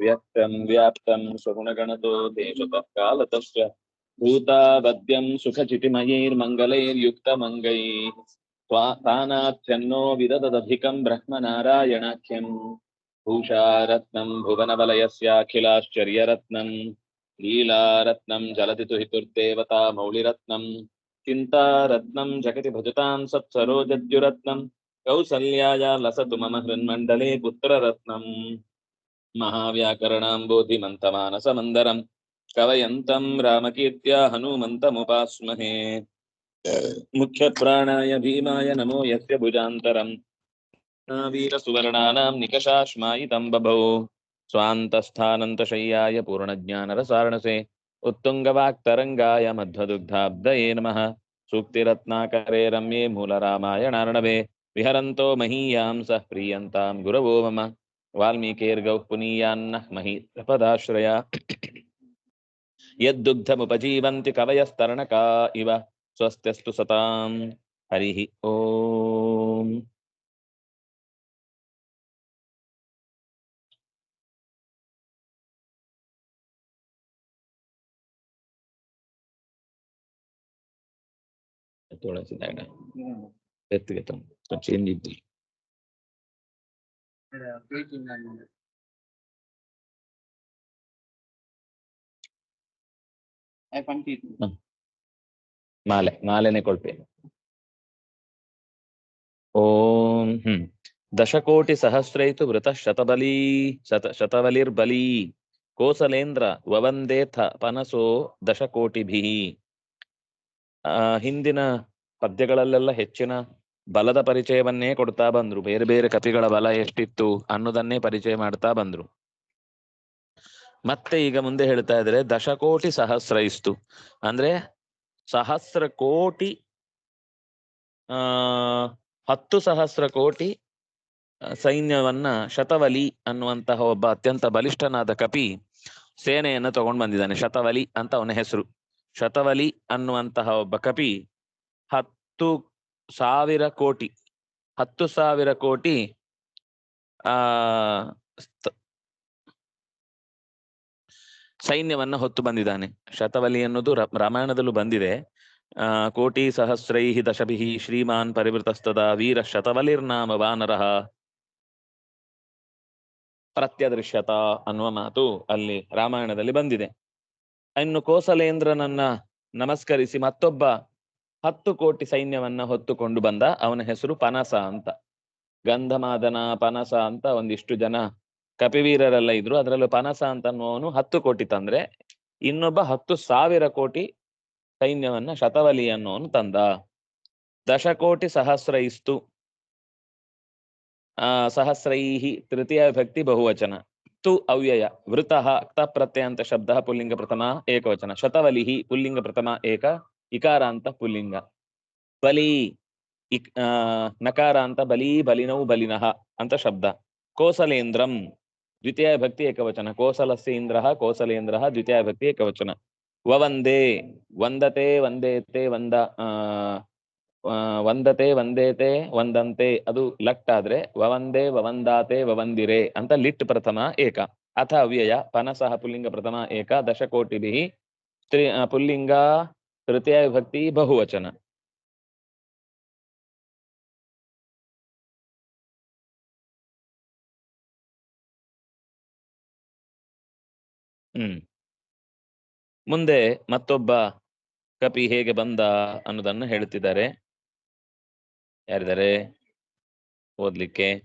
व्यक्तं व्याप्तं स्वगुणगणतो देशतः कालतश्च भूतावद्यं सुखचितिमयैर्मङ्गलैर्युक्तमङ्गैः तानाथ्यन्नो विदददधिकं ब्रह्मनारायणाख्यम् भूषारत्नं भुवनवलयस्याखिलाश्चर्यरत्नं, लीलारत्नं जलति तुहितुर्देवता मौलिरत्नं, चिन्तारत्नं जगति भजतां सत्सरोजद्युरत्नं, कौसल्याया लसतु मम हृन्मण्डले पुत्ररत्नम् महाव्याकरणाम्बोधिमन्तमानसमन्दरम् कवयन्तं रामकीर्त्या हनूमन्तमुपास्महे। मुख्यप्राणाय भीमाय नमो यस्य भुजान्तरम्। वीरसुवर्णानां निकषाश्मायितं बभौ। स्वान्तस्थानन्तशय्याय पूर्णज्ञानरसारणसे। उत्तुङ्गवाक्तरङ्गाय मध्वदुग्धाब्दये नमः। सूक्तिरत्नाकरे रम्ये मूलरामायणार्णवे। विहरन्तो महीयां सः प्रीयन्तां गुरवो मम। वाल्मीकेर्गौः पुनीयान्नः महीपदाश्रया यद्दुग्धमुपजीवन्ति कवयस्तरणका इव स्वस्त्यस्तु सतां हरिः ॐ थोड़ा सा एत्गतं चेञ्ज् इद्दि ಮಾಲೆನೆ ಓಂ, ಹ್ಮ್. ದಶಕೋಟಿ ಸಹಸ್ರೈತು ವೃತ ಶತಬಲೀ ಶತ ಶತಬಲಿರ್ಬಲೀ ಕೋಸಲೇಂದ್ರ ವವಂದೇಥ ಪನಸೋ ದಶಕೋಟಿಭಿ ಆ, ಹಿಂದಿನ ಪದ್ಯಗಳಲ್ಲೆಲ್ಲ ಹೆಚ್ಚಿನ ಬಲದ ಪರಿಚಯವನ್ನೇ ಕೊಡ್ತಾ ಬಂದ್ರು. ಬೇರೆ ಬೇರೆ ಕಪಿಗಳ ಬಲ ಎಷ್ಟಿತ್ತು ಅನ್ನೋದನ್ನೇ ಪರಿಚಯ ಮಾಡ್ತಾ ಬಂದ್ರು. ಮತ್ತೆ ಈಗ ಮುಂದೆ ಹೇಳ್ತಾ ಇದ್ರೆ ದಶಕೋಟಿ ಸಹಸ್ರ ಇಸ್ತು. ಅಂದ್ರೆ ಸಹಸ್ರ ಕೋಟಿ, ಆ, ಹತ್ತು ಸಹಸ್ರ ಕೋಟಿ ಸೈನ್ಯವನ್ನ ಶತವಲಿ ಅನ್ನುವಂತಹ ಒಬ್ಬ ಅತ್ಯಂತ ಬಲಿಷ್ಠನಾದ ಕಪಿ ಸೇನೆಯನ್ನ ತಗೊಂಡ್ ಬಂದಿದ್ದಾನೆ. ಶತವಲಿ ಅಂತ ಅವನ ಹೆಸರು. ಶತವಲಿ ಅನ್ನುವಂತಹ ಒಬ್ಬ ಕಪಿ ಹತ್ತು ಸಾವಿರ ಕೋಟಿ, ಹತ್ತು ಸಾವಿರ ಕೋಟಿ, ಆ ಸೈನ್ಯವನ್ನ ಹೊತ್ತು ಬಂದಿದ್ದಾನೆ. ಶತವಲಿ ಅನ್ನೋದು ರಾಮಾಯಣದಲ್ಲೂ ಬಂದಿದೆ. ಆ, ಕೋಟಿ ಸಹಸ್ರೈಹಿ ದಶಭಿಹಿ ಶ್ರೀಮಾನ್ ಪರಿವೃತಸ್ತದ ವೀರ ಶತವಲಿರ್ನಾಮ ವಾನರಹ ಪ್ರತ್ಯದೃಶ್ಯತ ಅನ್ನುವ ಮಾತು ಅಲ್ಲಿ ರಾಮಾಯಣದಲ್ಲಿ ಬಂದಿದೆ. ಇನ್ನು ಕೋಸಲೇಂದ್ರನನ್ನ ನಮಸ್ಕರಿಸಿ ಮತ್ತೊಬ್ಬ ಹತ್ತು ಕೋಟಿ ಸೈನ್ಯವನ್ನ ಹೊತ್ತುಕೊಂಡು ಬಂದ ಅವನ ಹೆಸರು ಪನಸ ಅಂತ. ಗಂಧಮಾದನ, ಪನಸ ಅಂತ ಒಂದಿಷ್ಟು ಜನ ಕಪಿವೀರರೆಲ್ಲ ಇದ್ರು. ಅದರಲ್ಲೂ ಪನಸ ಅಂತ ಅನ್ನುವನು ಹತ್ತು ಕೋಟಿ ತಂದ್ರೆ, ಇನ್ನೊಬ್ಬ ಹತ್ತು ಸಾವಿರ ಕೋಟಿ ಸೈನ್ಯವನ್ನ ಶತವಲಿ ಅನ್ನೋನು ತಂದ. ದಶಕೋಟಿ ಸಹಸ್ರ ಇಸ್ತು. ಆ, ಸಹಸ್ರೈಹಿ ತೃತೀಯ ವಿಭಕ್ತಿ ಬಹುವಚನ. ತು ಅವ್ಯಯ, ವೃತಃ ಪ್ರತ್ಯಂತ ಶಬ್ದ ಪುಲ್ಲಿಂಗ ಪ್ರಥಮ ಏಕವಚನ. ಶತವಲಿಹಿ ಪುಲ್ಲಿಂಗ ಪ್ರಥಮ ಏಕ ಇಕಾರಾಂತ ಪುಲ್ಲಿಂಗ. ಬಲಿ, ಇಕ್ ನಕಾರ ಅಂತ ಬಲಿ, ಬಲಿನೌ ಬಲಿನಃ ಅಂತ ಶಬ್ದ. ಕೋಸಲೇಂದ್ರಂ, ದ್ವಿತೀಯ ಭಕ್ತಿ ಏಕವಚನ. ಕೋಸಲಸ್ಯ ಇಂದ್ರ, ಕೋಸಲೇಂದ್ರಃ, ದ್ವಿತೀಯ ಭಕ್ತಿ ಏಕವಚನ. ವವಂದೇ, ವಂದತೆ, ವಂದೇತೆ, ವಂದ ವಂದತೆ, ವಂದೇತೆ, ವಂದಂತೆ, ಅದು ಲಟ್ ಆದ್ರೆ ವವಂದೇ, ವವಂದಾತೆ, ವವಂದಿರೆ ಅಂತ ಲಿಟ್ ಪ್ರಥಮ ಏಕ. ಅಥ ಅವ್ಯಯ ಪನಸಃ ಪುಲ್ಲಿಂಗ ಪ್ರಥಮ ಏಕ, ದಶಕೋಟಿಭಿ ಸ್ತ್ರೀ ಪುಲ್ಲಿಂಗ ತೃತೀಯ ವಿಭಕ್ತಿ ಬಹುವಚನ. ಹ್ಮ್. ಮುಂದೆ ಮತ್ತೊಬ್ಬ ಕಪಿ ಹೇಗೆ ಬಂದ ಅನ್ನೋದನ್ನು ಹೇಳ್ತಿದ್ದಾರೆ ಯಾರಿದ್ದಾರೆ? ಓದ್ಲಿಕ್ಕೆ.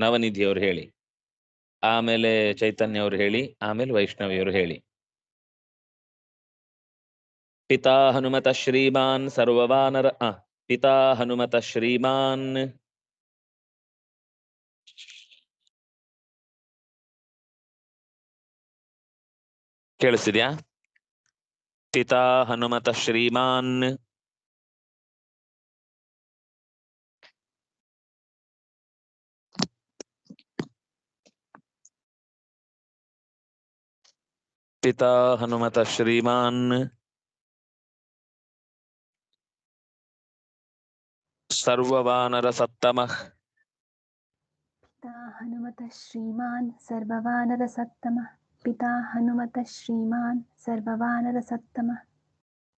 ನವನಿಧಿಯವರು ಹೇಳಿ. ಆಮೇಲೆ ಚೈತನ್ಯ ಅವರು ಹೇಳಿ, ಆಮೇಲೆ ವೈಷ್ಣವಿಯವರು ಹೇಳಿ. ಪಿತಾ ಹನುಮತ ಶ್ರೀಮಾನ್ ಸರ್ವವಾನರ ಆ ಪಿತಾ ಹನುಮತ ಶ್ರೀಮಾನ್ ಕೇಳಿಸ್ತಿದ್ಯಾ? ಪಿತಾ ಹನುಮತ ಶ್ರೀಮಾನ್. ಪಿತಾ ಹನುಮತ ಶ್ರೀಮಾನ್. सर्ववानरसत्तमः। पिता हनुमतः श्रीमान् सर्ववानरसत्तमः। पिता हनुमतः श्रीमान् सर्ववानरसत्तमः।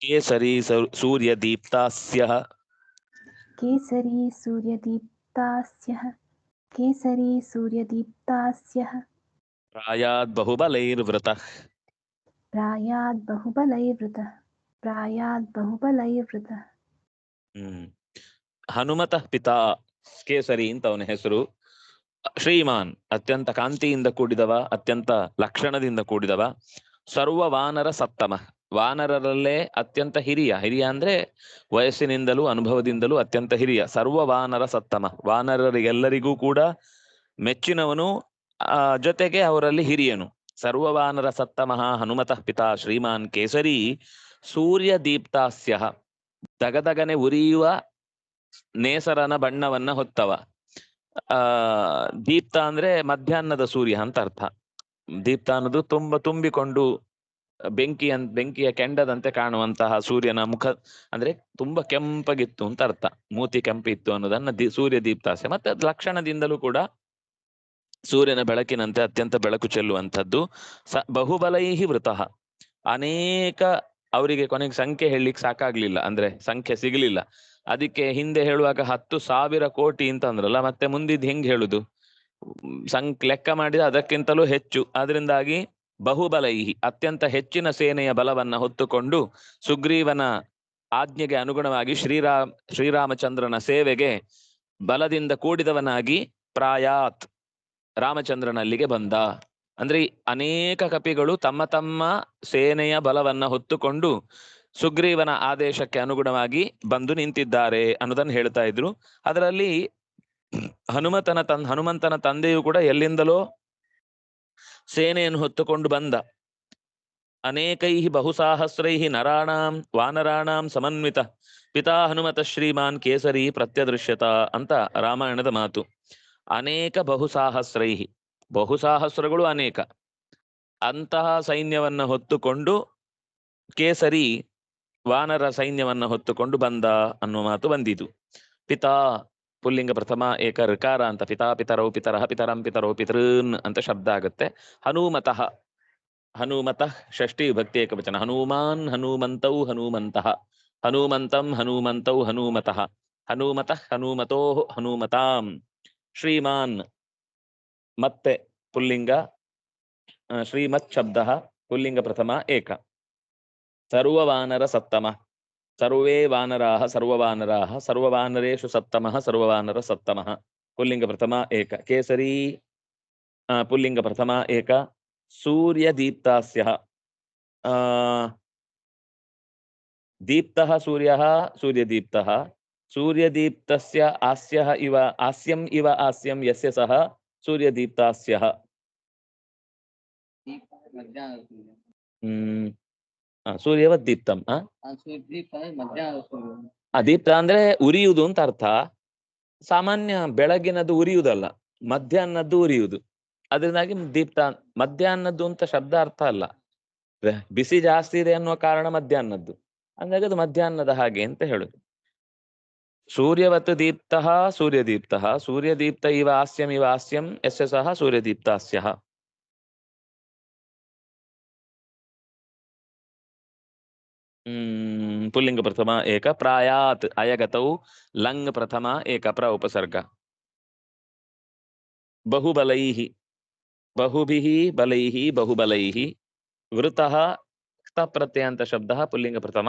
केसरी सूर्यदीप्तास्यः। केसरी सूर्यदीप्तास्यः। केसरी सूर्यदीप्तास्यः। प्रायाद् बहुबलैर्वृतः। प्रायाद् बहुबलैर्वृतः। प्रायाद् बहुबलैर्वृतः। हम्म। ಹನುಮತಃ ಪಿತಾ ಕೇಸರಿ ಅಂತ ಅವನ ಹೆಸರು. ಶ್ರೀಮಾನ್, ಅತ್ಯಂತ ಕಾಂತಿಯಿಂದ ಕೂಡಿದವ, ಅತ್ಯಂತ ಲಕ್ಷಣದಿಂದ ಕೂಡಿದವ. ಸರ್ವ ವಾನರ ಸಪ್ತಮ ವಾನರರಲ್ಲೇ ಅತ್ಯಂತ ಹಿರಿಯ. ಹಿರಿಯ ಅಂದ್ರೆ ವಯಸ್ಸಿನಿಂದಲೂ ಅನುಭವದಿಂದಲೂ ಅತ್ಯಂತ ಹಿರಿಯ. ಸರ್ವ ವಾನರ ಸತ್ತಮ. ವಾನರರಿಗೆಲ್ಲರಿಗೂ ಕೂಡ ಮೆಚ್ಚಿನವನು, ಆ, ಜೊತೆಗೆ ಅವರಲ್ಲಿ ಹಿರಿಯನು. ಸರ್ವ ವಾನರ ಸತ್ತಮಃ ಹನುಮತಃ ಪಿತಾ ಶ್ರೀಮಾನ್ ಕೇಸರಿ ಸೂರ್ಯ ದೀಪ್ತಾಸ್ಯ ದಗದಗನೆ ಉರಿಯುವ ನೇಸರನ ಬಣ್ಣವನ್ನ ಹೊತ್ತವ. ಆ, ದೀಪ್ತ ಅಂದ್ರೆ ಮಧ್ಯಾಹ್ನದ ಸೂರ್ಯ ಅಂತ ಅರ್ಥ. ದೀಪ್ತ ಅನ್ನೋದು ತುಂಬಾ ತುಂಬಿಕೊಂಡು ಬೆಂಕಿ ಬೆಂಕಿಯ ಕೆಂಡದಂತೆ ಕಾಣುವಂತಹ ಸೂರ್ಯನ ಮುಖ, ಅಂದ್ರೆ ತುಂಬಾ ಕೆಂಪಗಿತ್ತು ಅಂತ ಅರ್ಥ. ಮೂತಿ ಕೆಂಪಿತ್ತು ಅನ್ನೋದನ್ನ ಸೂರ್ಯ ದೀಪ್ತಾಸೆ. ಮತ್ತೆ ಲಕ್ಷಣದಿಂದಲೂ ಕೂಡ ಸೂರ್ಯನ ಬೆಳಕಿನಂತೆ ಅತ್ಯಂತ ಬೆಳಕು ಚೆಲ್ಲುವಂಥದ್ದು. ಸ, ಬಹುಬಲೈಹಿ ವೃತಃ. ಅನೇಕ ಅವರಿಗೆ ಕೊನೆಗೆ ಸಂಖ್ಯೆ ಹೇಳಲಿಕ್ಕೆ ಸಾಕಾಗ್ಲಿಲ್ಲ. ಅಂದ್ರೆ ಸಂಖ್ಯೆ ಸಿಗಲಿಲ್ಲ. ಅದಕ್ಕೆ ಹಿಂದೆ ಹೇಳುವಾಗ ಹತ್ತು ಸಾವಿರ ಕೋಟಿ ಅಂತ ಅಂದ್ರಲ್ಲ, ಮತ್ತೆ ಮುಂದಿದ್ ಹೆಂಗ್ ಹೇಳುದು? ಸಂ, ಲೆಕ್ಕ ಮಾಡಿದ ಅದಕ್ಕಿಂತಲೂ ಹೆಚ್ಚು. ಅದರಿಂದಾಗಿ ಬಹುಬಲೈಹಿ, ಅತ್ಯಂತ ಹೆಚ್ಚಿನ ಸೇನೆಯ ಬಲವನ್ನ ಹೊತ್ತುಕೊಂಡು ಸುಗ್ರೀವನ ಆಜ್ಞೆಗೆ ಅನುಗುಣವಾಗಿ ಶ್ರೀರಾಮ್ ಶ್ರೀರಾಮಚಂದ್ರನ ಸೇವೆಗೆ ಬಲದಿಂದ ಕೂಡಿದವನಾಗಿ ಪ್ರಾಯಾತ್ ರಾಮಚಂದ್ರನಲ್ಲಿಗೆ ಬಂದ. ಅಂದ್ರೆ ಅನೇಕ ಕಪಿಗಳು ತಮ್ಮ ತಮ್ಮ ಸೇನೆಯ ಬಲವನ್ನ ಹೊತ್ತುಕೊಂಡು ಸುಗ್ರೀವನ ಆದೇಶಕ್ಕೆ ಅನುಗುಣವಾಗಿ ಬಂದು ನಿಂತಿದ್ದಾರೆ ಅನ್ನೋದನ್ನ ಹೇಳ್ತಾ ಇದ್ರು. ಅದರಲ್ಲಿ ಹನುಮತನ ತನ್, ಹನುಮಂತನ ತಂದೆಯು ಕೂಡ ಎಲ್ಲಿಂದಲೋ ಸೇನೆಯನ್ನು ಹೊತ್ತುಕೊಂಡು ಬಂದ. ಅನೇಕೈ ಬಹುಸಾಹಸ್ರೈ ನರಾಣಾಂ ವಾನರಾಣಾಂ ಸಮನ್ವಿತ ಪಿತಾ ಹನುಮತ ಶ್ರೀಮಾನ್ ಕೇಸರಿ ಪ್ರತ್ಯದೃಶ್ಯತ ಅಂತ ರಾಮಾಯಣದ ಮಾತು. ಅನೇಕ ಬಹುಸಾಹಸ್ರೈ ಬಹುಸಾಹಸ್ರಗಳು ಅನೇಕ. ಅಂತಹ ಸೈನ್ಯವನ್ನ ಹೊತ್ತುಕೊಂಡು ಕೇಸರಿ ವಾನರ ಸೈನ್ಯವನ್ನ ಹೊತ್ತುಕೊಂಡು ಬಂದ ಅನ್ನುವ ಮಾತು ಬಂದಿತು. ಪಿತಾ ಪುಲ್ಲಿಂಗ ಪ್ರಥಮ ಏಕ ಋಕಾರ ಅಂತ ಪಿತಾ ಪಿತರೌ ಪಿತರಃ ಪಿತರಂ ಪಿತರೌ ಪಿತೃನ್ ಅಂತ ಶಬ್ದ ಆಗುತ್ತೆ. ಹನುಮತಃ ಹನುಮತಃ ಷಷ್ಠಿ ವಿಭಕ್ತಿ ಏಕವಚನ. ಹನುಮಾನ್ ಹನುಮಂತೌ ಹನುಮಂತಃ. ಹನುಮಂತಂ ಹನುಮಂತೌ ಹನುಮತಃ. ಹನುಮತಃ ಹನುಮತೋ ಹನುಮತಾಂ. ಶ್ರೀಮಾನ್ ಮತ್ತೆ ಪುಲ್ಲಿಂಗ ಶ್ರೀಮತ್ ಶಬ್ದ ಪುಲ್ಲಿಂಗ ಪ್ರಥಮ ಏಕ. ಸರ್ವವಾನರ ಸತ್ತಮ ಸರ್ವೇ ವಾನರಾಹ ಸರ್ವವಾನರಾಹ ಸರ್ವವಾನರೇಷು ಸತ್ತಮಃ ಸರ್ವವಾನರ ಸತ್ತಮಃ ಪುಲ್ಲಿಂಗ ಪ್ರಥಮ ಏಕ ಕೇಸರಿ ಆ, ಪುಲ್ಲಿಂಗ ಪ್ರಥಮ ಏಕ ಸೂರ್ಯ ದೀಪ್ತಾಸ್ಯ ಆ ದೀಪ್ತಃ ಸೂರ್ಯಃ ಸೂರ್ಯದೀಪ್ತಃ ಸೂರ್ಯದೀಪ್ತಸ್ಯ ಆಸ್ಯಃ ಇವ ಆಸ್ಯಂ ಇವ ಆಸ್ಯಂ ಯಸ್ಯ ಸಹ ಸೂರ್ಯದೀಪ್ತಾಸ್ಯಃ ಮಧ್ಯಾಹ್ನ ಸೂರ್ಯ ಆ, ಸೂರ್ಯವತ್ ದೀಪ್ತಂ ಆ ದೀಪ್ತ ಅಂದ್ರೆ ಉರಿಯುವುದು ಅಂತ ಅರ್ಥ. ಸಾಮಾನ್ಯ ಬೆಳಗಿನದ್ದು ಉರಿಯುವುದಲ್ಲ ಮಧ್ಯಾಹ್ನದ್ದು ಉರಿಯುವುದು. ಅದರಿಂದಾಗಿ ದೀಪ್ತ ಮಧ್ಯಾಹ್ನದ್ದು ಅಂತ ಶಬ್ದ ಅರ್ಥ ಅಲ್ಲ. ಬಿಸಿ ಜಾಸ್ತಿ ಇದೆ ಅನ್ನುವ ಕಾರಣ ಮಧ್ಯಾಹ್ನದ್ದು. ಅಂದಾಗ ಅದು ಮಧ್ಯಾಹ್ನದ ಹಾಗೆ ಅಂತ ಹೇಳುದು. ಸೂರ್ಯವತ್ ದೀಪ್ತ ಸೂರ್ಯದೀಪ್ತ ಸೂರ್ಯದೀಪ್ತ ಇವ ಹಾಸ್ಯಂ ಇವ ಹಾಸ್ಯಂ ಎಸ್ ಸಹ ಸೂರ್ಯದೀಪ್ತಾಸ್ಯ. ಹ್ಮ್ ಪುಲ್ಲಿಂಗ ಪ್ರಥಮ ಏಕ ಪ್ರಾಯಾತ್ ಅಯಗತೌ ಲಂಗ್ ಪ್ರಥಮ ಏಕ ಪ್ರ ಉಪಸರ್ಗ ಬಹುಬಲೈಃ ಬಹುಭಿಃ ಬಲೈಃ ಬಹುಬಲೈಃ ವೃತಃ ಕ್ತ ಪ್ರತ್ಯಯಾಂತ ಶಬ್ದ ಪುಲ್ಲಿಂಗ ಪ್ರಥಮ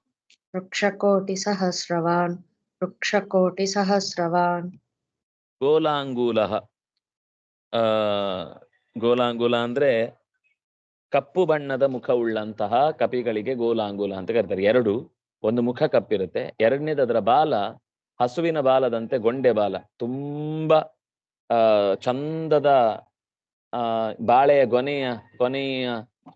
ವೃಕ್ಷಕೋಟಿಸಹಸ್ರವಾನ್ ವೃಕ್ಷಕೋಟಿಸಹಸ್ರವಾನ್ ಗೋಲಾಂಗೂಲ ಗೋಲಾಂಗುಲ ಅಂದ್ರೆ ಕಪ್ಪು ಬಣ್ಣದ ಮುಖ ಉಳ್ಳಂತಹ ಕಪಿಗಳಿಗೆ ಗೋಲಾಂಗುಲ ಅಂತ ಕರೀತಾರೆ. ಎರಡು, ಒಂದು ಮುಖ ಕಪ್ಪಿರುತ್ತೆ. ಎರಡನೇದು ಅದರ ಬಾಲ ಹಸುವಿನ ಬಾಲದಂತೆ ಗೊಂಡೆ ಬಾಲ. ತುಂಬಾ, ಆ, ಚಂದದ, ಆ, ಬಾಳೆಯ ಕೊನೆಯ ಕೊನೆಯ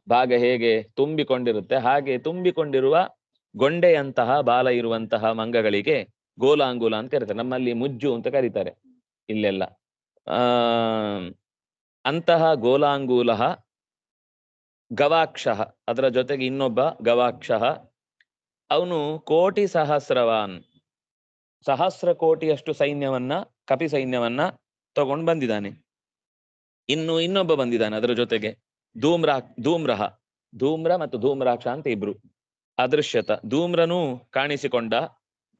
ಭಾಗ ಹೇಗೆ ತುಂಬಿಕೊಂಡಿರುತ್ತೆ, ಹಾಗೆ ತುಂಬಿಕೊಂಡಿರುವ ಗೊಂಡೆಯಂತಹ ಬಾಲ ಇರುವಂತಹ ಮಂಗಗಳಿಗೆ ಗೋಲಾಂಗುಲ ಅಂತ ಕರೀತಾರೆ. ನಮ್ಮಲ್ಲಿ ಮುಜ್ಜು ಅಂತ ಕರೀತಾರೆ ಇಲ್ಲೆಲ್ಲ. ಆ, ಅಂತಹ ಗೋಲಾಂಗೂಲ ಗವಾಕ್ಷ ಅದರ ಜೊತೆಗೆ ಇನ್ನೊಬ್ಬ ಗವಾಕ್ಷ ಅವನು ಕೋಟಿ ಸಹಸ್ರವಾನ್, ಸಹಸ್ರ ಕೋಟಿಯಷ್ಟು ಸೈನ್ಯವನ್ನ, ಕಪಿ ಸೈನ್ಯವನ್ನ ತಗೊಂಡು ಬಂದಿದ್ದಾನೆ. ಇನ್ನು ಇನ್ನೊಬ್ಬ ಬಂದಿದ್ದಾನೆ ಅದರ ಜೊತೆಗೆ ಧೂಮ್ರಾ, ಧೂಮ್ರಹ, ಧೂಮ್ರ ಮತ್ತು ಧೂಮ್ರಾಕ್ಷ ಅಂತ ಇಬ್ರು. ಅದೃಶ್ಯತ. ಧೂಮ್ರನು ಕಾಣಿಸಿಕೊಂಡ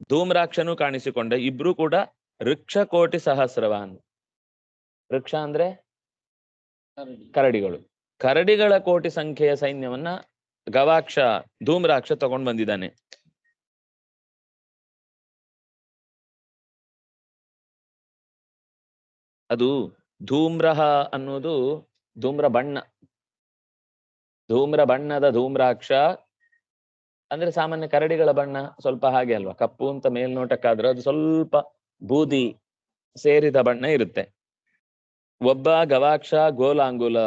ಧೂಮ್ರಾಕ್ಷನು ಕಾಣಿಸಿಕೊಂಡ ಇಬ್ರು ಕೂಡ ವೃಕ್ಷ ಕೋಟಿ ಸಹಸ್ರವಾನ್. ವೃಕ್ಷ ಅಂದ್ರೆ? ಕರಡಿಗಳು. ಕರಡಿಗಳ ಕೋಟಿ ಸಂಖ್ಯೆಯ ಸೈನ್ಯವನ್ನ ಗವಾಕ್ಷ ಧೂಮ್ರಾಕ್ಷ ತಗೊಂಡ್ ಬಂದಿದ್ದಾನೆ. ಅದು ಧೂಮ್ರಹ ಅನ್ನೋದು ಧೂಮ್ರ ಬಣ್ಣ. ಧೂಮ್ರ ಬಣ್ಣದ ಧೂಮ್ರಾಕ್ಷ ಅಂದ್ರೆ ಸಾಮಾನ್ಯ ಕರಡಿಗಳ ಬಣ್ಣ ಸ್ವಲ್ಪ ಹಾಗೆ ಅಲ್ವಾ? ಕಪ್ಪು ಅಂತ ಮೇಲ್ನೋಟಕ್ಕಾದ್ರೆ ಅದು ಸ್ವಲ್ಪ ಬೂದಿ ಸೇರಿದ ಬಣ್ಣ ಇರುತ್ತೆ. ಒಬ್ಬ ಗವಾಕ್ಷ ಗೋಲಾಂಗುಲ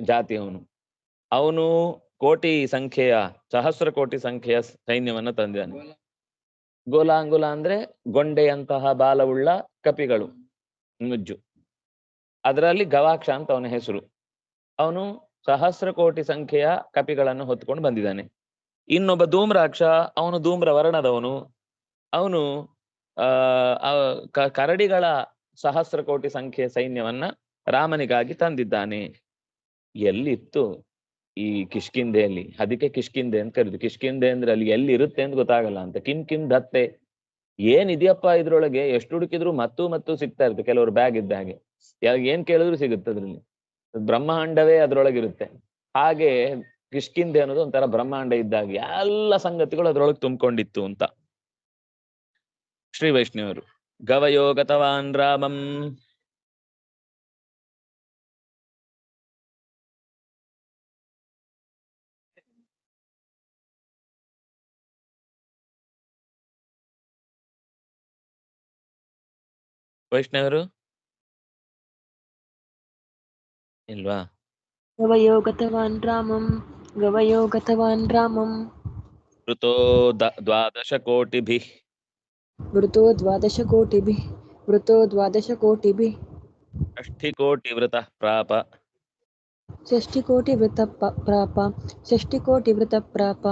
ಜಾತಿಯವನು. ಅವನು ಕೋಟಿ ಸಂಖ್ಯೆಯ, ಸಹಸ್ರ ಕೋಟಿ ಸಂಖ್ಯೆಯ ಸೈನ್ಯವನ್ನ ತಂದಿದ್ದಾನೆ. ಗೋಲಾಂಗುಲ ಅಂದ್ರೆ ಗೊಂಡೆಯಂತಹ ಬಾಲವುಳ್ಳ ಕಪಿಗಳು, ನುಜ್ಜು. ಅದರಲ್ಲಿ ಗವಾಕ್ಷ ಅಂತ ಅವನ ಹೆಸರು. ಅವನು ಸಹಸ್ರ ಕೋಟಿ ಸಂಖ್ಯೆಯ ಕಪಿಗಳನ್ನು ಹೊತ್ಕೊಂಡು ಬಂದಿದ್ದಾನೆ. ಇನ್ನೊಬ್ಬ ಧೂಮ್ರಾಕ್ಷ, ಅವನು ಧೂಮ್ರ ವರ್ಣದವನು. ಅವನು, ಆ ಕರಡಿಗಳ ಸಹಸ್ರ ಕೋಟಿ ಸಂಖ್ಯೆಯ ಸೈನ್ಯವನ್ನ ರಾಮನಿಗಾಗಿ ತಂದಿದ್ದಾನೆ. ಎಲ್ಲಿತ್ತು ಈ ಕಿಷ್ಕಿಂಧೆಯಲ್ಲಿ ಅದಕ್ಕೆ ಕಿಷ್ಕಿಂದೆ ಅಂತ ಕರೆದು. ಕಿಷ್ಕಿಂದೆ ಅಂದ್ರೆ ಅಲ್ಲಿ ಎಲ್ಲಿ ಇರುತ್ತೆ ಅಂತ ಗೊತ್ತಾಗಲ್ಲ ಅಂತ. ಕಿಮ್ ಕಿಮ್ ದತ್ತೆ. ಏನಿದೆಯಪ್ಪ ಇದ್ರೊಳಗೆ? ಎಷ್ಟು ಹುಡುಕಿದ್ರು ಮತ್ತು ಮತ್ತು ಸಿಗ್ತಾ ಇರುತ್ತೆ. ಕೆಲವರು ಬ್ಯಾಗ್ ಇದ್ದ ಹಾಗೆ. ಏನ್ ಕೇಳಿದ್ರು ಸಿಗುತ್ತೆ ಅದ್ರಲ್ಲಿ. ಬ್ರಹ್ಮಾಂಡವೇ ಅದ್ರೊಳಗಿರುತ್ತೆ. ಹಾಗೆ ಕಿಷ್ಕಿಂದೆ ಅನ್ನೋದು ಒಂಥರ ಬ್ರಹ್ಮಾಂಡ ಇದ್ದಾಗ ಎಲ್ಲ ಸಂಗತಿಗಳು ಅದ್ರೊಳಗೆ ತುಂಬಿಕೊಂಡಿತ್ತು ಅಂತ. ಶ್ರೀ ವೈಷ್ಣವರು, ಗವಯೋಗತವಾನ್ ರಾಮಂ. ವೈಷ್ಣವರು? ಇಲ್ವಾ? ಗವಯೋಗತವಾನ್ ರಾಮಂ. గవయోగతవాన్ రామం మృతో ద్వాదశ కోటిభి गतवान् ద్వాదశ కోటిభి द्वादशकोटिभिः। ద్వాదశ కోటిభి షష్ఠి కోటి వృత ప్రాప షష్ఠి కోటి వృత ప్రాప షష్ఠి కోటి వృత ప్రాప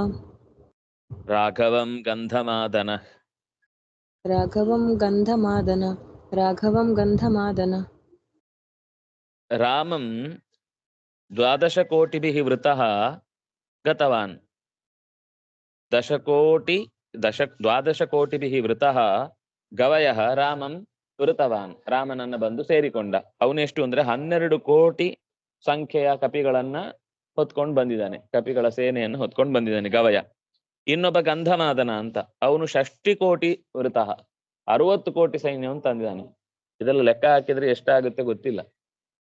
రాఘవం గంధమాదన రాఘవం గంధమాదన రాఘవం గంధమాదన రామం ద్వాదశ కోటిభి వృతः गतवान् दशकोटि दश द्वादशकोटिभिः ವೃತಃ ಗವಯಃ ರಾಮಂ ವೃತವಾನ್ ರಾಮನನ್ನ ಬಂದು ಸೇರಿಕೊಂಡ ಅವನೆಷ್ಟು ಅಂದ್ರೆ ಹನ್ನೆರಡು ಕೋಟಿ ಸಂಖ್ಯೆಯ ಕಪಿಗಳನ್ನ ಹೊತ್ಕೊಂಡು ಬಂದಿದ್ದಾನೆ ಕಪಿಗಳ ಸೇನೆಯನ್ನು ಹೊತ್ಕೊಂಡು ಬಂದಿದ್ದಾನೆ ಗವಯ ಇನ್ನೊಬ್ಬ ಗಂಧಮಾದನ ಅಂತ ಅವನು ಷಷ್ಟಿ ಕೋಟಿ ವೃತಃ ಅರವತ್ತು ಕೋಟಿ ಸೈನ್ಯವನ್ನು ತಂದಿದ್ದಾನೆ ಇದೆಲ್ಲ ಲೆಕ್ಕ ಹಾಕಿದ್ರೆ ಎಷ್ಟಾಗುತ್ತೆ ಗೊತ್ತಿಲ್ಲ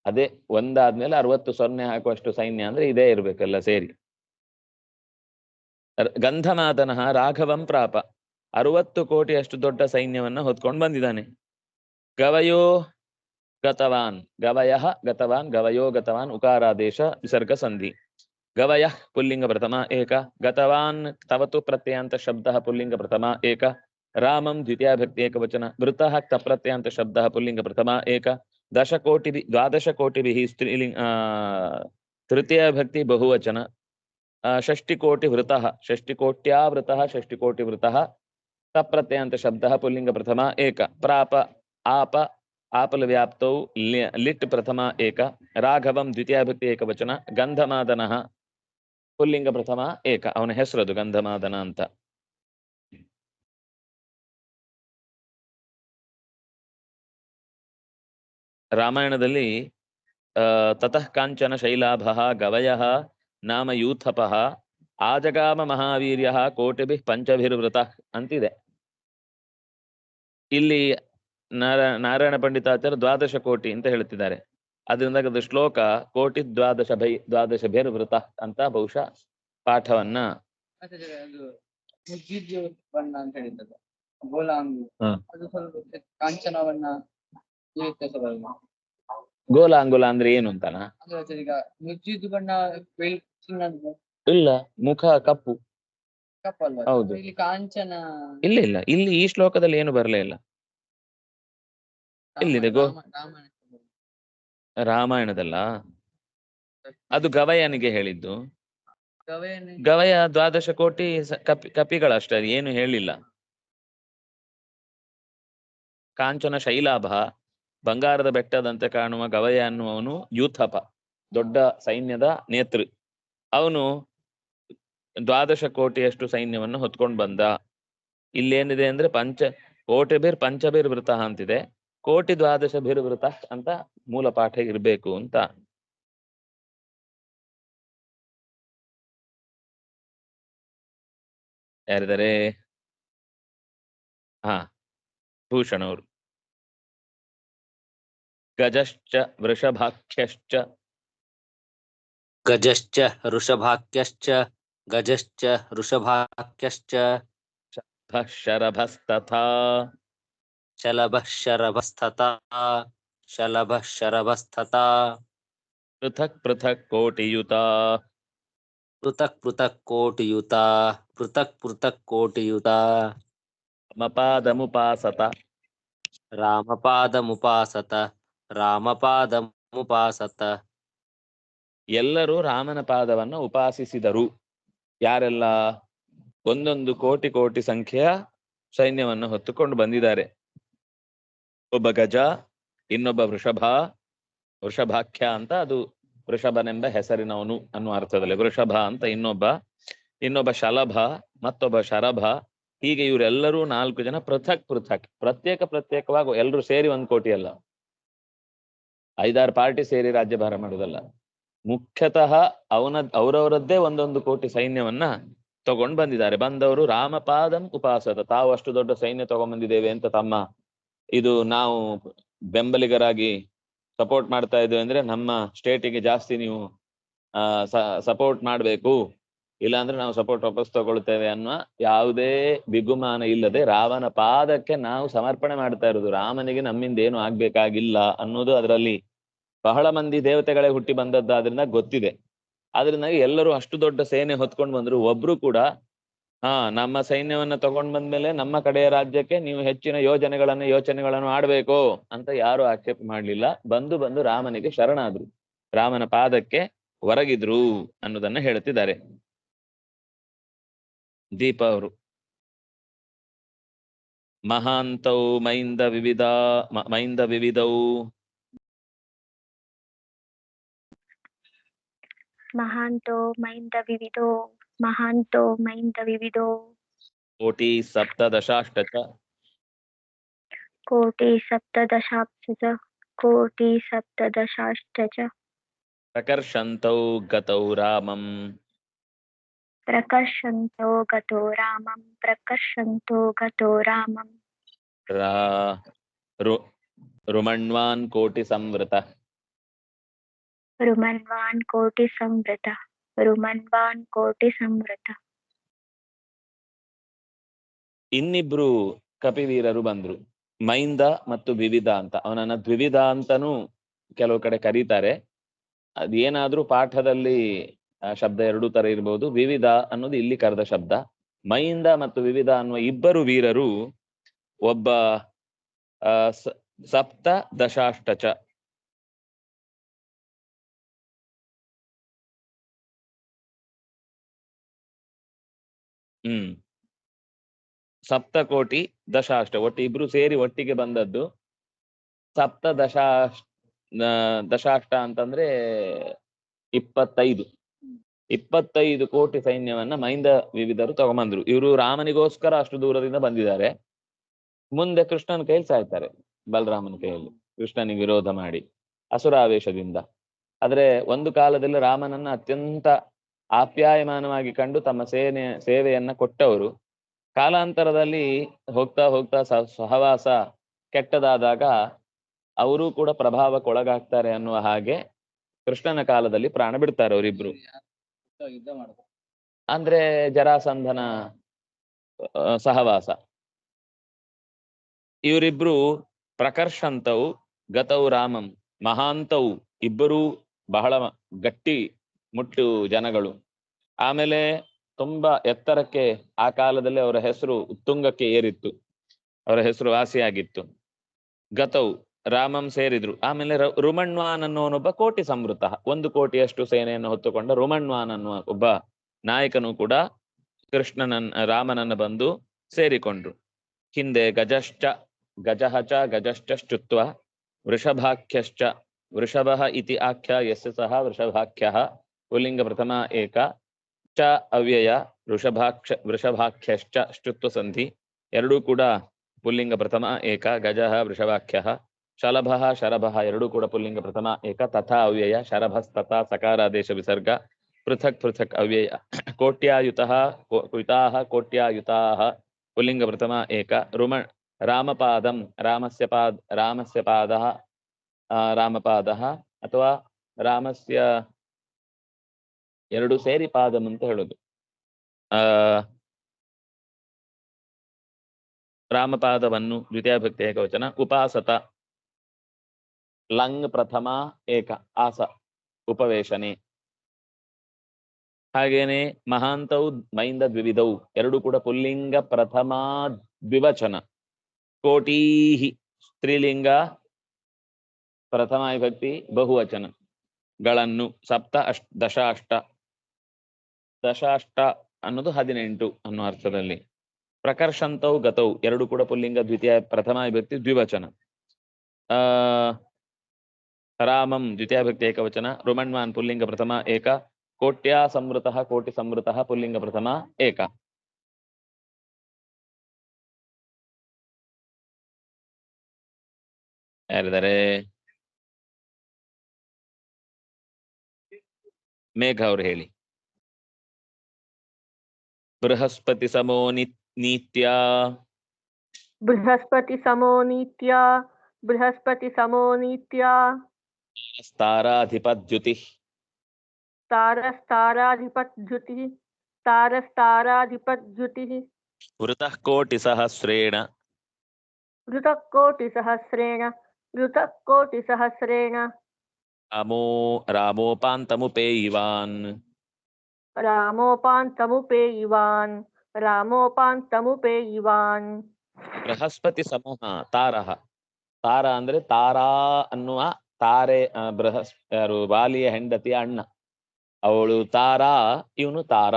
ಅದೇ ಒಂದಾದ್ಮೇಲೆ ಅರವತ್ತು ಸೊನ್ನೆ ಹಾಕುವಷ್ಟು ಸೈನ್ಯ ಅಂದ್ರೆ ಇದೇ ಇರ್ಬೇಕೆಲ್ಲ ಸೇರಿ ರ- ರಾಘವಂ ಪ್ರಾಪ. ಅರವತ್ತು ಕೋಟಿಯಷ್ಟು ದೊಡ್ಡ ಸೈನ್ಯವನ್ನ ಹೊತ್ಕೊಂಡು ಬಂದಿದ್ದಾನೆ. ಗವಯೋ ಗತವಾನ್ ಗವಯ ಗತವಾನ್ ಗವಯೋ ಗತವಾನ್ ಉಕಾರಾದೇಶ ವಿಸರ್ಗ ಸಂಧಿ. ಗವಯ ಪುಲ್ಲಿಂಗ ಪ್ರಥಮ ಏಕ ಗತವಾನ್ ತವತು ಪ್ರತ್ಯಯಾಂತ ಶಬ್ದ ಪುಲ್ಲಿಂಗ ಪ್ರಥಮ ಏಕ ರಾಮಂ ದ್ವಿತೀಯಾಭಕ್ತಿ ಏಕವಚನ ವೃತಃ ತಪ್ರತ್ಯಯಾಂತ ಶಬ್ದ ಪುಲ್ಲಿಂಗ ಪ್ರಥಮ ಏಕ ದಶಕೋಟಿ ಕೋಟಿ ಸ್ತ್ರೀಲಿಂಗ ಆ, ತೃತೀಯಭಕ್ತಿ ಬಹುವಚನ ಷಷ್ಟಿಕೋಟಿವೃತಃ ತಪ್ರತ್ಯಯಾಂತ ಶಬ್ದः, ಪುಲ್ಲಿಂಗ ಪ್ರಥಮ, ಏಕ. ಪ್ರಾಪ, ಆಪ ಆಪಲ ವ್ಯಾಪ್ತೌ ಲಿ- ಲಿಟ್ ಪ್ರಥಮ, ಏಕ. ರಾಘವಂ ದ್ವಿತೀಯಾಭಕ್ತಿ ಏಕವಚನ, ಗಂಧಮಾದನಃ. ಪುಲ್ಲಿಂಗ ಪ್ರಥಮ, ಏಕ. ಅವನ ಹೆಸರದು ಗಂಧಮಾದನ ಅಂತ. ರಾಮಾಯಣದಲ್ಲಿ ತತಃ ಕಾಂಚನ ಶೈಲಾಭ, ಗವಯ ನಾಮ ಯೂಥಪಃ ಆಜಗಾಮ ಮಹಾವೀರ್ಯ ಕೋಟಿಭಿ ಪಂಚಭಿರ್ವೃತ ಅಂತಿದೆ. ಇಲ್ಲಿ ನಾರ ನಾರಾಯಣ ಪಂಡಿತಾಚಾರ್ಯ ದ್ವಾದಶ ಕೋಟಿ ಅಂತ ಹೇಳ್ತಿದ್ದಾರೆ. ಅದರಿಂದ ಅದು ಶ್ಲೋಕ ಕೋಟಿ ದ್ವಾದಶ ಭೈ ದ್ವಾದಶ ಭೇರ್ ವೃತ ಅಂತ ಬಹುಶಃ ಪಾಠವನ್ನ ಆಚಾರ್ಯ ಅದು ಮುಜ್ಜಿದ್ದು ಬಣ್ಣ ಅಂತ ಹೇಳಿದ್ದಲ್ಲ ಗೋಲಾಂಗು ಅದು ಸ್ವಲ್ಪ ಕಾಂಚನ ಬಣ್ಣ ಈ ವ್ಯತ್ಯಾಸ ಗೋಲಾಂಗುಲ ಅಂದ್ರೆ ಏನು ಅಂತಾನ? ಈಗ ಬಣ್ಣ ಇಲ್ಲ ಮುಖ ಕಪ್ಪು. ಕಪ್ಪಲ್ವಾ ಹೌದು. ಇಲ್ಲಿ ಕಾಂಚನ ಇಲ್ಲ ಇಲ್ಲ. ಇಲ್ಲಿ ಈ ಶ್ಲೋಕದಲ್ಲಿ ಏನು ಬರಲೇ ಇಲ್ಲ. ಎಲ್ಲಿದೆ ಗೋ- ರಾಮ- ರಾಮಾಯಣ ರಾಮಾಯಣದಲ್ಲ? ಅದು ಗವಯನಿಗೆ ಹೇಳಿದ್ದು. ಗವೆಯನ್ನೇ ಗವಯ ದ್ವಾದಶ ಕೋಟಿ ಸ- ಕಪಿ ಕಪಿಗಳಷ್ಟೇ ಅದು ಏನು ಹೇಳಿಲ್ಲ. ಕಾಂಚನ ಶೈಲಾಭ ಬಂಗಾರದ ಬೆಟ್ಟದಂತೆ ಕಾಣುವ ಗವಯ ಅನ್ನುವವನು ಯೂಥಪ ದೊಡ್ಡ ಸೈನ್ಯದ ನೇತೃ. ಅವನು ದ್ವಾದಶ ಕೋಟಿಯಷ್ಟು ಸೈನ್ಯವನ್ನು ಹೊತ್ಕೊಂಡು ಬಂದ. ಇಲ್ಲೇನಿದೆ ಅಂದ್ರೆ ಪಂಚ, ಕೋಟಿ ಬೇರ್ ಪಂಚಬೇರ್ ವೃತ ಅಂತಿದೆ. ಕೋಟಿ ದ್ವಾದಶ ಬೇರ್ ವೃತ ಅಂತ ಮೂಲ ಪಾಠ ಇರಬೇಕು ಅಂತ. ಯಾರಿದ್ದಾರೆ? ಹಾ, ಭೂಷಣ್ ಅವರು. ಗಜಶ್ಚ ವೃಷಭಾಖ್ಯಶ್ಚ गजश्च वृषभाख्यश्च गजश्च वृषभाख्यश्च ध शरभस्तथा शलभः शरभस्तथा शलभः शरभस्तथा पृथक् पृथक् कोटियुता। पृथक् पृथक् कोटियुता। पृथक् पृथक् कोटियुता। मपादमुपासत रामपादमुपासत। रामपादमुपासत। ಎಲ್ಲರೂ ರಾಮನ ಪಾದವನ್ನ ಉಪಾಸಿಸಿದರು. ಯಾರೆಲ್ಲ ಒಂದೊಂದು ಕೋಟಿ ಕೋಟಿ ಸಂಖ್ಯೆಯ ಸೈನ್ಯವನ್ನು ಹೊತ್ತುಕೊಂಡು ಬಂದಿದ್ದಾರೆ. ಒಬ್ಬ ಗಜ, ಇನ್ನೊಬ್ಬ ವೃಷಭ, ವೃಷಭಾಖ್ಯ ಅಂತ ಅದು ವೃಷಭನೆಂಬ ಹೆಸರಿನವನು ಅನ್ನುವ ಅರ್ಥದಲ್ಲಿ. ವೃಷಭ ಅಂತ ಇನ್ನೊಬ್ಬ ಇನ್ನೊಬ್ಬ ಶಲಭ, ಮತ್ತೊಬ್ಬ ಶರಭ, ಹೀಗೆ ಇವರೆಲ್ಲರೂ ನಾಲ್ಕು ಜನ ಪೃಥಕ್ ಪೃಥಕ್, ಪ್ರತ್ಯೇಕ ಪ್ರತ್ಯೇಕವಾಗಿ ಎಲ್ಲರೂ ಸೇರಿ ಒಂದ್ ಕೋಟಿ ಅಲ್ಲ ಐದಾರು ಪಾರ್ಟಿ ಸೇರಿ ರಾಜ್ಯಭಾರ ಮಾಡುವುದಲ್ಲ ಮುಖ್ಯತಃ ಅವನ, ಅವರವರದ್ದೇ ಒಂದೊಂದು ಕೋಟಿ ಸೈನ್ಯವನ್ನ ತಗೊಂಡ್ ಬಂದಿದ್ದಾರೆ. ಬಂದವರು ರಾಮಪಾದಂ ಉಪಾಸದ ತಾವು ಅಷ್ಟು ದೊಡ್ಡ ಸೈನ್ಯ ತಗೊಂಡ್ಬಂದಿದ್ದೇವೆ ಅಂತ ತಮ್ಮ ಇದು ನಾವು ಬೆಂಬಲಿಗರಾಗಿ ಸಪೋರ್ಟ್ ಮಾಡ್ತಾ ಇದ್ದೇವೆ ಅಂದ್ರೆ ನಮ್ಮ ಸ್ಟೇಟಿಗೆ ಜಾಸ್ತಿ ನೀವು, ಆ ಸಪೋರ್ಟ್ ಮಾಡ್ಬೇಕು. ಇಲ್ಲಾಂದ್ರೆ ನಾವು ಸಪೋರ್ಟ್ ವಾಪಸ್ ತಗೊಳ್ತೇವೆ ಅನ್ನುವ ಯಾವುದೇ ಬಿಗುಮಾನ ಇಲ್ಲದೆ ರಾವಣ ಪಾದಕ್ಕೆ ನಾವು ಸಮರ್ಪಣೆ ಮಾಡ್ತಾ ಇರೋದು. ರಾಮನಿಗೆ ನಮ್ಮಿಂದ ಏನು ಆಗ್ಬೇಕಾಗಿಲ್ಲ ಅನ್ನೋದು ಅದರಲ್ಲಿ ಬಹಳ ಮಂದಿ ದೇವತೆಗಳೇ ಹುಟ್ಟಿ ಬಂದದ್ದಾದ್ರಿಂದ ಗೊತ್ತಿದೆ. ಆದ್ರಿಂದ ಎಲ್ಲರೂ ಅಷ್ಟು ದೊಡ್ಡ ಸೇನೆ ಹೊತ್ಕೊಂಡು ಬಂದ್ರು. ಒಬ್ರು ಕೂಡ, ಹಾ, ನಮ್ಮ ಸೈನ್ಯವನ್ನ ತಗೊಂಡ್ ಬಂದ್ಮೇಲೆ ನಮ್ಮ ಕಡೆಯ ರಾಜ್ಯಕ್ಕೆ ನೀವು ಹೆಚ್ಚಿನ ಯೋಜನೆಗಳನ್ನ, ಯೋಚನೆಗಳನ್ನು ಆಡ್ಬೇಕು ಅಂತ ಯಾರು ಆಕ್ಷೇಪ ಮಾಡ್ಲಿಲ್ಲ. ಬಂದು ಬಂದು ರಾಮನಿಗೆ ಶರಣಾದ್ರು. ರಾಮನ ಪಾದಕ್ಕೆ ಹೊರಗಿದ್ರು ಅನ್ನೋದನ್ನ ಹೇಳ್ತಿದ್ದಾರೆ. ದೀಪ ಅವರು. ಮಹಾಂತೌ ಮೈಂದ ವಿವಿಧ ಮೈಂದ ವಿವಿಧೌ महान्तो विविधो महान्तो विविधो कोटि सप्तदशाष्ट कोटि सप्तदशाब्द च कोटि सप्तदशाष्ट च प्रकर्षन्तौ गतौ रामम् प्रकर्षन्तो गतो रामं प्रकर्षन्तो गतो रामम् रुमण्वान् कोटिसंवृतः ರುಮನ್ವಾನ್ ಕೋಟಿ ಸಂವೃತ ರುಮನ್ವಾನ್ ಕೋಟಿ ಸಂವೃತ ಇನ್ನಿಬ್ರು ಕಪಿವೀರರು ಬಂದ್ರು. ಮೈಂದ ಮತ್ತು ವಿವಿಧ ಅಂತ. ಅವನನ್ನ ದ್ವಿವಿಧ ಅಂತಾನು ಕೆಲವು ಕಡೆ ಕರೀತಾರೆ. ಅದೇನಾದ್ರೂ ಪಾಠದಲ್ಲಿ ಶಬ್ದ ಎರಡು ತರ ಇರ್ಬೋದು. ವಿವಿಧ ಅನ್ನೋದು ಇಲ್ಲಿ ಕರೆದ ಶಬ್ದ. ಮೈಂದ ಮತ್ತು ವಿವಿಧ ಅನ್ನುವ ಇಬ್ಬರು ವೀರರು ಒಬ್ಬ ಸಪ್ತ ದಶಾಷ್ಟಚ ಹ್ಮ್. ಸಪ್ತಕೋಟಿ ದಶಾಷ್ಟ, ಒಟ್ಟು ಇಬ್ರು ಸೇರಿ ಒಟ್ಟಿಗೆ ಬಂದದ್ದು. ಸಪ್ತ ದಶಾಷ್ಟ ದಶಾಷ್ಟ ಅಂತಂದ್ರೆ ಇಪ್ಪತ್ತೈದು. ಇಪ್ಪತ್ತೈದು ಕೋಟಿ ಸೈನ್ಯವನ್ನ ಮೈಂದ ವಿವಿಧರು ತಗೊಂಬಂದ್ರು. ಇವರು ರಾಮನಿಗೋಸ್ಕರ ಅಷ್ಟು ದೂರದಿಂದ ಬಂದಿದ್ದಾರೆ. ಮುಂದೆ ಕೃಷ್ಣನ ಕೈಯಲ್ಲಿ ಸಾಯ್ತಾರೆ, ಬಲರಾಮನ ಕೈಯಲ್ಲಿ. ಕೃಷ್ಣನಿಗೆ ವಿರೋಧ ಮಾಡಿ ಅಸುರಾವೇಶದಿಂದ. ಆದ್ರೆ ಒಂದು ಕಾಲದಲ್ಲಿ ರಾಮನನ್ನ ಅತ್ಯಂತ ಆಪ್ಯಾಯಮಾನವಾಗಿ ಕಂಡು ತಮ್ಮ ಸೇನೆ, ಸೇವೆಯನ್ನ ಕೊಟ್ಟವರು. ಕಾಲಾಂತರದಲ್ಲಿ ಹೋಗ್ತಾ ಹೋಗ್ತಾ ಸಹವಾಸ ಕೆಟ್ಟದಾದಾಗ ಅವರೂ ಕೂಡ ಪ್ರಭಾವಕ್ಕೊಳಗಾಗ್ತಾರೆ ಅನ್ನುವ ಹಾಗೆ ಕೃಷ್ಣನ ಕಾಲದಲ್ಲಿ ಪ್ರಾಣ ಬಿಡ್ತಾರೆ ಅವರಿಬ್ರು. ಅಂದ್ರೆ ಜರಾಸಂಧನ ಸಹವಾಸ. ಇವರಿಬ್ರು ಪ್ರಕರ್ಷಂತವು, ಗತವು ರಾಮಂ, ಮಹಾಂತವು ಇಬ್ಬರೂ ಬಹಳ ಗಟ್ಟಿ ಮುಟ್ಟು ಜನಗಳು. ಆಮೇಲೆ ತುಂಬಾ ಎತ್ತರಕ್ಕೆ ಆ ಕಾಲದಲ್ಲಿ ಅವರ ಹೆಸರು ಉತ್ತುಂಗಕ್ಕೆ ಏರಿತ್ತು. ಅವರ ಹೆಸರು ವಾಸಿಯಾಗಿತ್ತು. ಗತವು ರಾಮಂ ಸೇರಿದ್ರು. ಆಮೇಲೆ ರುಮಣ್ವಾನ್ ಅನ್ನುವನೊಬ್ಬ ಕೋಟಿ ಸಮೃತ ಒಂದು ಕೋಟಿಯಷ್ಟು ಸೇನೆಯನ್ನು ಹೊತ್ತುಕೊಂಡ ರುಮಣ್ವಾನ್ ಅನ್ನುವ ಒಬ್ಬ ನಾಯಕನು ಕೂಡ ಕೃಷ್ಣನನ್ನ ರಾಮನನ್ನ ಬಂದು ಸೇರಿಕೊಂಡ್ರು. ಹಿಂದೆ ಗಜಶ್ಚ ಗಜಹಚ ಗಜಶ್ಚುತ್ವ ಗಜಶ್ಚ ಶ್ಚುತ್ವ, ವೃಷಭಾಖ್ಯಶ್ಚ, ವೃಷಭ ಇತಿ ಆಖ್ಯ, ಯಸ್ಯ ಸಹ ವೃಷಭಾಖ್ಯಃ. ಪುಲ್ಲಿಂಗ ಪ್ರಥಮ ಏಕ ಚ ಅವ್ಯಯ ವೃಷಭಾಕ್ಷ ವೃಷಭಾಖ್ಯಶ್ಚ ಶ್ಚುತ್ವ ಸಂಧಿ ಎರಡೂ ಕೂಡ ಪುಲ್ಲಿಂಗ ಪ್ರಥಮ ಏಕ ಗಜಃ ವೃಷಭಾಖ್ಯಃ ಶಲಭಃ ಶರಭಃ ಎರಡೂ ಕೂಡ ಪುಲ್ಲಿಂಗ ಪ್ರಥಮ ಏಕ ತಥಾ ಅವ್ಯಯ ಶರಭಸ್ತಥಾ ಸಕಾರಾದೇಶ ವಿಸರ್ಗ ಪೃಥಕ್ ಪೃಥಕ್ ಅವ್ಯಯ ಕೋಟ್ಯಾಯುತಃ ಕೋ- ಕುತಾಃ ಕೋಟ್ಯಾಯುತಾಃ ಪುಲ್ಲಿಂಗ ಪ್ರಥಮ ಏಕ ರುಮ ರಾಮಪಾದಂ ರಾಮಸ್ಯ ಪಾದ ರಾಮಸ್ಯ ಪಾದಃ ಆ, ರಾಮಪಾದಃ ಅಥವಾ ರಾಮಸ್ಯ ಎರಡು ಸೇರಿ ಪಾದಂ ಅಂತ ಹೇಳುದು. ಆ, ರಾಮಪಾದವನ್ನು ದ್ವಿತೀಯ ಭಕ್ತಿ ಏಕವಚನ, ಉಪಾಸತ, ಲಂಗ್ ಪ್ರಥಮ, ಏಕ, ಆಸ, ಉಪವೇಶನೆ. ಹಾಗೇನೆ ಮಹಾಂತೌ, ಮೈಂದ ದ್ವಿವಿಧವು ಎರಡು ಕೂಡ ಪುಲ್ಲಿಂಗ ಪ್ರಥಮ ದ್ವಿವಚನ. ಕೋಟೀಹಿ, ಸ್ತ್ರೀಲಿಂಗ ಪ್ರಥಮ ವಿಭಕ್ತಿ ಬಹುವಚನ. ಗಳನ್ನು ಸಪ್ತ ಅಷ್ಟ, ದಶ ಅಷ್ಟ ದಶಾಷ್ಟ ಅನ್ನೋದು ಹದಿನೆಂಟು ಅನ್ನೋ ಅರ್ಥದಲ್ಲಿ. ಪ್ರಕರ್ಷಂತೌ ಗತೌ ಎರಡು ಕೂಡ ಪುಲ್ಲಿಂಗ, ದ್ವಿತೀಯ, ಪ್ರಥಮ ವಿಭಕ್ತಿ ದ್ವಿವಚನ. ಆ, ರಾಮಂ, ದ್ವಿತೀಯ ಭಕ್ತಿ ಏಕವಚನ, ರುಮಣ್ವಾನ್, ಪುಲ್ಲಿಂಗ, ಪ್ರಥಮ, ಏಕ, ಕೋಟ್ಯಾ ಸಂವೃತಃ, ಕೋಟಿ ಸಂವೃತಃ, ಪುಲ್ಲಿಂಗ, ಪ್ರಥಮ, ಏಕ. ಯಾರಿದ್ದಾರೆ? ಮೇಘ ಅವ್ರು ಹೇಳಿ. बृहस्पति समो नीत्या बृहस्पति समो नीत्या बृहस्पति समो नीत्या ताराधिपद्युतिः तारस्ताराधिपद्युतिः तारस्ताराधिपद्युतिः। वृतः कोटिसहस्रेण। वृतः कोटिसहस्रेण वृतः कोटिसहस्रेण। रामो रामोपान्तमुपेयिवान्। ರಾಮೋಪಾಂತಮುಪೇಯಿವಾನ್ ರಾಮೋಪಾಂತಮುಪೇಯಿವಾನ್ ಬೃಹಸ್ಪತಿ ಸಮೂಹ, ತಾರಹ. ತಾರ ಅಂದ್ರೆ ತಾರಾ ಅನ್ನುವ ತಾರೆ ಬೃಹಸ್, ಯಾರು, ಬಾಲಿಯ ಹೆಂಡತಿ ಅಣ್ಣ. ಅವಳು ತಾರಾ, ಇವನು ತಾರ.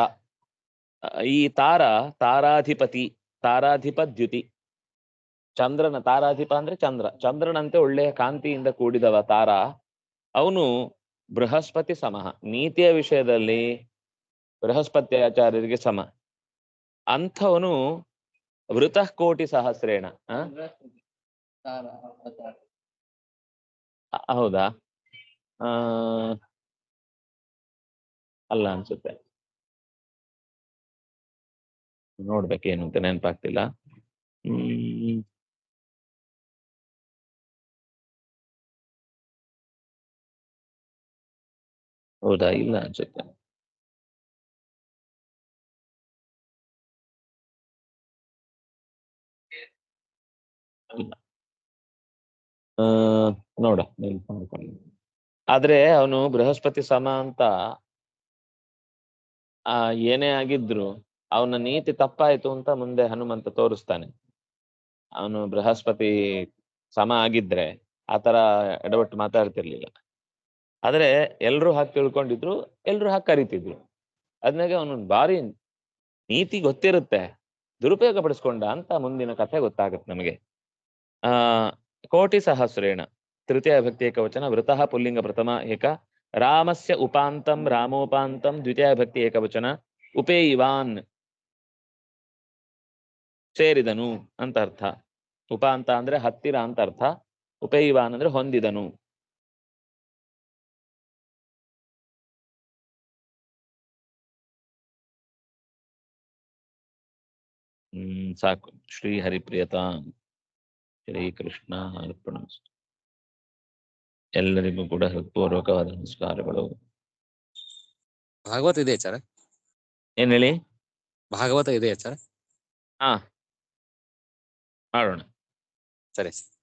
ಈ ತಾರ ತಾರಾಧಿಪತಿ, ತಾರಾಧಿಪ ದ್ಯುತಿ. ಚಂದ್ರನ, ತಾರಾಧಿಪ ಅಂದ್ರೆ ಚಂದ್ರ. ಚಂದ್ರನಂತೆ ಒಳ್ಳೆಯ ಕಾಂತಿಯಿಂದ ಕೂಡಿದವ ತಾರ. ಅವನು ಬೃಹಸ್ಪತಿ ಸಮಹ. ನೀತಿಯ ವಿಷಯದಲ್ಲಿ ಬೃಹಸ್ಪತಿ ಆಚಾರ್ಯರಿಗೆ ಸಮ. ಅಂಥವನು ವೃತಃ ಕೋಟಿ ಸಹಸ್ರೇಣ ಹೌದಾ? ಅಲ್ಲ ಅನ್ಸುತ್ತೆ. ನೋಡ್ಬೇಕೇನು ಅಂತ ನೆನಪಾಗ್ತಿಲ್ಲ. ಹ್ಮ್. ಹೌದಾ? ಇಲ್ಲ ಅನ್ಸುತ್ತೆ. ನೋಡ ಆದ್ರೆ ಅವನು ಬೃಹಸ್ಪತಿ ಸಮ ಅಂತ, ಆ, ಏನೇ ಆಗಿದ್ರು ಅವನ ನೀತಿ ತಪ್ಪಾಯ್ತು ಅಂತ ಮುಂದೆ ಹನುಮಂತ ತೋರಿಸ್ತಾನೆ. ಅವನು ಬೃಹಸ್ಪತಿ ಸಮ ಆಗಿದ್ರೆ ಆತರ ಎಡವಟ್ಟು ಮಾತಾಡ್ತಿರ್ಲಿಲ್ಲ. ಆದ್ರೆ ಎಲ್ರು ಹಾಕಿ ತಿಳ್ಕೊಂಡಿದ್ರು, ಎಲ್ರು ಹಾಕಿ ಕರಿತಿದ್ರು. ಅದ್ನಾಗೆ ಅವನು ಭಾರಿ ನೀತಿ ಗೊತ್ತಿರುತ್ತೆ, ದುರುಪಯೋಗ ಪಡಿಸ್ಕೊಂಡ ಅಂತ ಮುಂದಿನ ಕಥೆ ಗೊತ್ತಾಗತ್ತೆ ನಮಗೆ. ಆ, ಕೋಟಿ ಸಹಸ್ರೇಣ. ತೃತೀಯ ಭಕ್ತಿ ಏಕವಚನ, ವೃತಃ ಪುಲ್ಲಿಂಗ ಪ್ರಥಮ ಏಕ, ರಾಮಸ್ಯ ಉಪಾಂತಂ, ರಾಮೋಪಾಂತಂ, ದ್ವಿತೀಯ ಭಕ್ತಿ ಏಕವಚನ, ಉಪೇಯಿವಾನ್ ಸೇರಿದನು ಅಂತ ಅರ್ಥ. ಉಪಾಂತ ಅಂದ್ರೆ ಹತ್ತಿರ ಅಂತ ಅರ್ಥ. ಉಪೇಯಿವಾನ್ ಅಂದ್ರೆ ಹೊಂದಿದನು. ಹ್ಮ್, ಸಾಕು. ಶ್ರೀ ಹರಿಪ್ರಿಯತಾ ಶ್ರೀಕೃಷ್ಣ ಅರ್ಪಣ. ಎಲ್ಲರಿಗೂ ಕೂಡ ಹೃತ್ಪೂರ್ವಕವಾದ ನಮಸ್ಕಾರಗಳು. ಭಾಗವತ ಇದೆ ಆಚಾರ ಏನ್ ಹೇಳಿ? ಭಾಗವತ ಇದೆ ಆಚಾರ ಹಾ. ಮಾಡೋಣ. ಸರಿ.